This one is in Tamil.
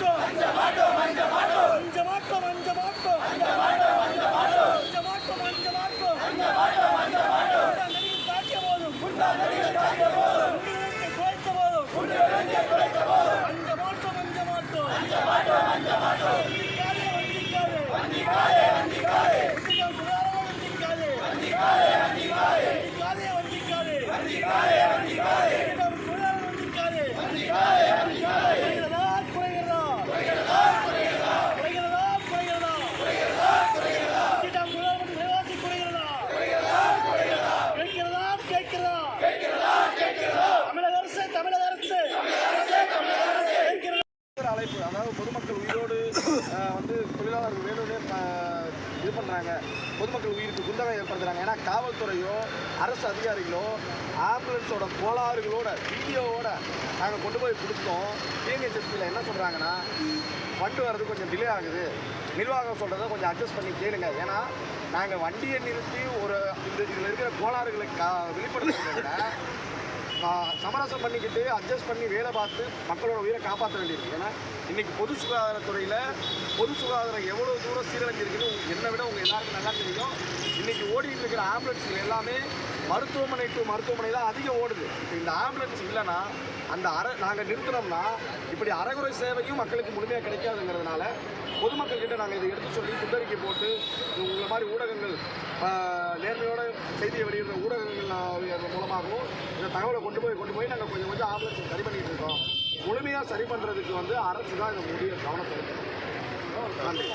मंजमाटो मंजमाटो मंजमाटो मंजमाटो ஒரு அதாவது பொதுமக்கள் உயிரோடு வந்து தொழிலாளர்கள் வேணும்னே இது பண்ணுறாங்க பொதுமக்கள் உயிருக்கு குந்தகம் ஏற்படுத்துகிறாங்க ஏன்னா காவல்துறையோ அரசு அதிகாரிகளோ ஆம்புலன்ஸோட கோளாறுகளோட வீடியோவோட நாங்கள் கொண்டு போய் கொடுத்தோம். டிஎன்ஹெச்எஸ்பியில் என்ன சொல்கிறாங்கன்னா ஃபண்டு வர்றது கொஞ்சம் டிலே ஆகுது. நிர்வாகம் சொல்கிறத கொஞ்சம் அட்ஜஸ்ட் பண்ணி கேளுங்க. ஏன்னா நாங்கள் வண்டியை நிறுத்தி ஒரு இந்த இதில் இருக்கிற கோளாறுகளை கா வெளிப்படுத்துறதை சமரசம் பண்ணிக்கிட்டு அட்ஜஸ்ட் பண்ணி வேலை பார்த்து மக்களோட உயிரை காப்பாற்ற வேண்டியிருக்கு. ஏன்னா இன்னைக்கு பொது சுகாதாரத்துறையில் பொது சுகாதாரம் எவ்வளோ தூரம் சீரழிஞ்சிருக்குன்னு என்னை விட உங்கள் எல்லாருக்கும் நல்லா தெரியும். இன்னைக்கு ஓடிட்டு இருக்கிற ஆம்புலன்ஸ்கள் எல்லாமே மருத்துவமனை டு மருத்துவமனை தான் அதிகம் ஓடுது. இந்த ஆம்புலன்ஸ் இல்லைன்னா அந்த அற நாங்கள் நிறுத்தினோம்னா இப்படி அறகுறை சேவையும் மக்களுக்கு முழுமையாக கிடைக்காதுங்கிறதுனால பொதுமக்கள்கிட்ட நாங்கள் இதை எடுத்து சொல்லி சுந்தரிக்கை போட்டு உங்களை மாதிரி ஊடகங்கள் நேர்மையோட செய்தியை வெளியிடுற ஊடகங்கள் மூலமாகவும் இந்த தகவலை கொண்டு போய் கொண்டு போய் நாங்கள் கொஞ்சம் கொஞ்சம் ஆம்புலன்ஸ் சரி பண்ணிகிட்டு இருக்கோம். முழுமையாக சரி பண்ணுறதுக்கு வந்து அரசு தான் இதை முடிய கவனத்தை நன்றி.